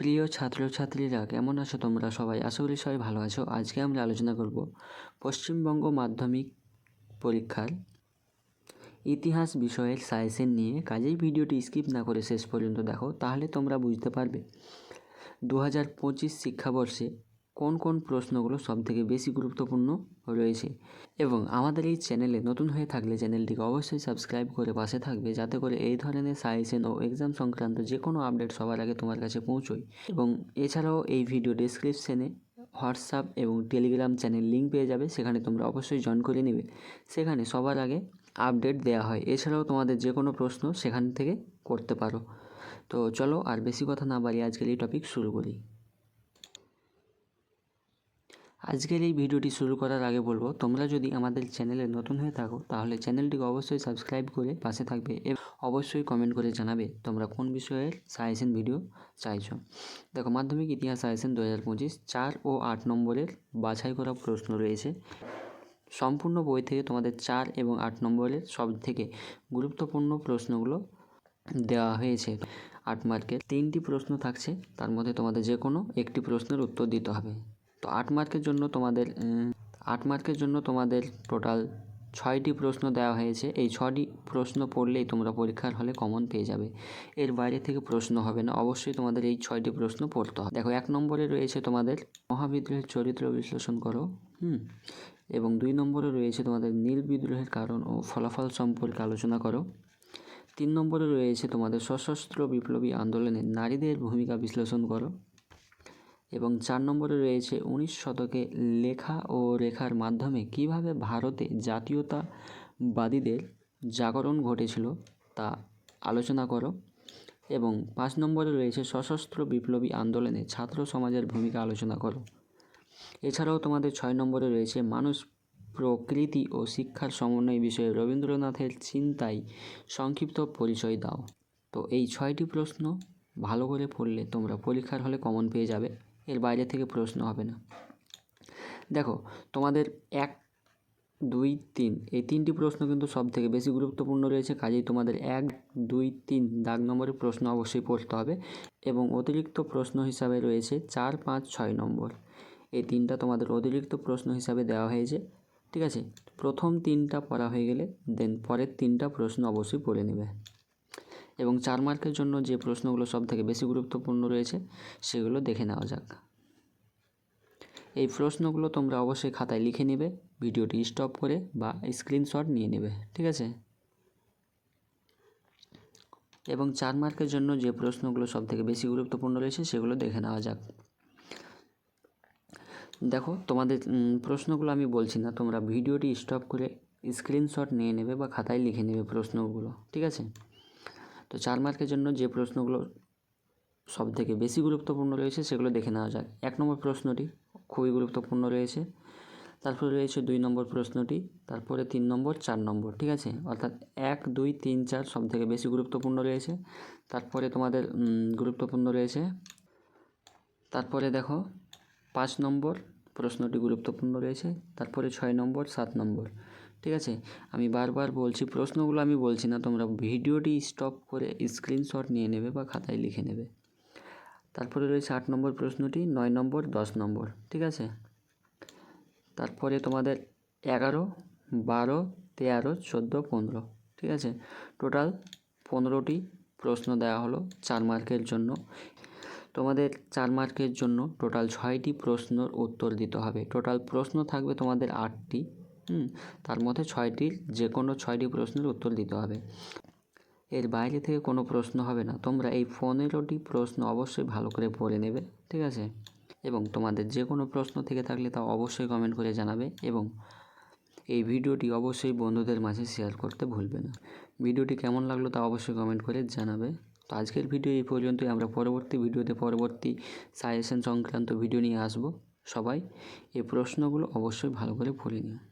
প্রিয় ছাত্রছাত্রীরা, কেমন আছো তোমরা সবাই? আশা করি সবাই ভালো আছো। আজকে আমরা আলোচনা করব পশ্চিমবঙ্গ মাধ্যমিক পরীক্ষার ইতিহাস বিষয়ের সায়েন্সের নিয়ে। কাজেই ভিডিওটি স্কিপ না করে শেষ পর্যন্ত দেখো, তাহলে তোমরা বুঝতে পারবে। দু হাজার পঁচিশ শিক্ষাবর্ষে কোন কোন প্রশ্নগুলো সবথেকে বেশি গুরুত্বপূর্ণ রয়েছে। এবং আমাদের এই চ্যানেলে নতুন হয়ে থাকলে চ্যানেলটিকে অবশ্যই সাবস্ক্রাইব করে পাশে থাকবে যাতে করে এই ধরনের সাজেশন ও এক্সাম সংক্রান্ত যে কোনো আপডেট সবার আগে তোমার কাছে পৌঁছোয়। এবং এছাড়াও এই ভিডিও ডেসক্রিপশনে হোয়াটসঅ্যাপ এবং টেলিগ্রাম চ্যানেল লিঙ্ক পেয়ে যাবে, সেখানে তোমরা অবশ্যই জয়েন করে নেবে। সেখানে সবার আগে আপডেট দেওয়া হয়। এছাড়াও তোমাদের যে কোনো প্রশ্ন সেখান থেকে করতে পারো। তো চলো আর বেশি কথা না বাড়িয়ে আজকের এই টপিক শুরু করি। আজকের এই ভিডিওটি শুরু করার আগে বলব, তোমরা যদি আমাদের চ্যানেলে নতুন হয়ে থাকো, তাহলে চ্যানেলটিকে অবশ্যই সাবস্ক্রাইব করে পাশে থাকবে এবং অবশ্যই কমেন্ট করে জানাবে তোমরা কোন বিষয়ের সাজেশন ভিডিও চাইছো। দেখো, মাধ্যমিক ইতিহাস সাজেশন দু হাজার পঁচিশ, চার ও আট নম্বরের বাছাই করা প্রশ্ন রয়েছে। সম্পূর্ণ বই থেকে তোমাদের চার এবং আট নম্বরের সব থেকে গুরুত্বপূর্ণ প্রশ্নগুলো দেওয়া হয়েছে। আট মার্কের তিনটি প্রশ্ন থাকছে, তার মধ্যে তোমাদের যে কোনো একটি প্রশ্নের উত্তর দিতে হবে। তো আট মার্কের জন্য তোমাদের আট মার্কের জন্য তোমাদের টোটাল ছয়টি প্রশ্ন দেওয়া হয়েছে। এই ছটি প্রশ্ন পড়লেই তোমরা পরীক্ষার হলে কমন পেয়ে যাবে। এর বাইরে থেকে প্রশ্ন হবে না। অবশ্যই তোমাদের এই ছয়টি প্রশ্ন পড়তে হবে। দেখো, এক নম্বরে রয়েছে তোমাদের মহাবিদ্রোহের চরিত্র বিশ্লেষণ করো, হুম? এবং দুই নম্বরে রয়েছে তোমাদের নীল বিদ্রোহের কারণ ও ফলাফল সম্পর্কে আলোচনা করো। তিন নম্বরে রয়েছে তোমাদের সশস্ত্র বিপ্লবী আন্দোলনে নারীদের ভূমিকা বিশ্লেষণ করো। এবং চার নম্বরে রয়েছে উনিশ শতকে লেখা ও রেখার মাধ্যমে কীভাবে ভারতে জাতীয়তাবাদীদের জাগরণ ঘটেছিল তা আলোচনা করো। এবং পাঁচ নম্বরে রয়েছে সশস্ত্র বিপ্লবী আন্দোলনে ছাত্র সমাজের ভূমিকা আলোচনা করো। এছাড়াও তোমাদের ছয় নম্বরে রয়েছে মানুষ, প্রকৃতি ও শিক্ষার সমন্বয় বিষয়ে রবীন্দ্রনাথের চিন্তায় সংক্ষিপ্ত পরিচয় দাও। তো এই ছয়টি প্রশ্ন ভালো করে পড়লে তোমরা পরীক্ষার হলে কমন পেয়ে যাবে। এর বাইরে থেকে প্রশ্ন হবে না। দেখো, তোমাদের এক, দুই, তিন, এই তিনটি প্রশ্ন কিন্তু সব থেকে বেশি গুরুত্বপূর্ণ রয়েছে, কাজেই তোমাদের এক, দুই, তিন দাগ নম্বরের প্রশ্ন অবশ্যই পড়তে হবে এবং অতিরিক্ত প্রশ্ন হিসাবে রয়েছে চার, পাঁচ, ছয় নম্বর। এই তিনটা তোমাদের অতিরিক্ত প্রশ্ন হিসাবে দেওয়া হয়েছে, ঠিক আছে? প্রথম তিনটা পড়া হয়ে গেলে, দেন পরের তিনটা প্রশ্ন অবশ্যই পড়ে নেবে। এবং চার মার্কের জন্য যে প্রশ্নগুলো সব থেকে বেশি গুরুত্বপূর্ণ রয়েছে, সেগুলো দেখে নেওয়া যাক। এই প্রশ্নগুলো তোমরা অবশ্যই খাতায় লিখে নেবে, ভিডিওটি স্টপ করে বা স্ক্রিনশট নিয়ে নেবে, ঠিক আছে? এবং চার মার্কের জন্য যে প্রশ্নগুলো সব থেকে বেশি গুরুত্বপূর্ণ রয়েছে, সেগুলো দেখে নেওয়া যাক। দেখো, তোমাদের প্রশ্নগুলো আমি বলছি না, তোমরা ভিডিওটি স্টপ করে স্ক্রিনশট নিয়ে নেবে বা খাতায় লিখে নেবে প্রশ্নগুলো, ঠিক আছে? তো চার মার্কের জন্য যে প্রশ্নগুলো সব থেকে বেশি গুরুত্বপূর্ণ রয়েছে সেগুলো দেখে নেওয়া যাক। এক নম্বর প্রশ্নটি খুবই গুরুত্বপূর্ণ রয়েছে। তারপরে রয়েছে দুই নম্বর প্রশ্নটি, তারপরে তিন নম্বর, চার নম্বর, ঠিক আছে? অর্থাৎ এক, দুই, তিন, চার সব থেকে বেশি গুরুত্বপূর্ণ রয়েছে। তারপরে তোমাদের গুরুত্বপূর্ণ রয়েছে। তারপরে দেখো, পাঁচ নম্বর প্রশ্নটি গুরুত্বপূর্ণ রয়েছে। তারপরে ছয় নম্বর, সাত নম্বর। ঠিক আছে? আমি বারবার বলছি, প্রশ্নগুলো আমি বলছি না, তোমরা ভিডিওটি স্টপ করে স্ক্রিনশট নিয়ে নেবে বা খাতায় লিখে নেবে। তারপরে রয়েছে আট নম্বর প্রশ্নটি, নয় নম্বর, দশ নম্বর, ঠিক আছে? তারপরে তোমাদের এগারো, বারো, তেরো, চোদ্দ, পনেরো, ঠিক আছে? টোটাল পনেরোটি প্রশ্ন দেওয়া হলো চার মার্কের জন্য। তোমাদের চার মার্কের জন্য টোটাল ছয়টি প্রশ্নর উত্তর দিতে হবে। টোটাল প্রশ্ন থাকবে তোমাদের আটটি। হুম, তার মধ্যে ছয়টির যে কোনো ছয়টি প্রশ্নের উত্তর দিতে হবে। এর বাইরে থেকে কোনো প্রশ্ন হবে না। তোমরা এই পনেরোটি প্রশ্ন অবশ্যই ভালো করে পড়ে নেবে, ঠিক আছে? এবং তোমাদের যে কোনো প্রশ্ন থেকে থাকলে তা অবশ্যই কমেন্ট করে জানাবে এবং এই ভিডিওটি অবশ্যই বন্ধুদের মাঝে শেয়ার করতে ভুলবে না। ভিডিওটি কেমন লাগল তা অবশ্যই কমেন্ট করে জানাবে। তো আজকের ভিডিও এই পর্যন্তই। আমরা পরবর্তী ভিডিওতে পরবর্তী সাজেশন সংক্রান্ত ভিডিও নিয়ে আসব। সবাই এই প্রশ্নগুলো অবশ্যই ভালো করে পড়ে নিও।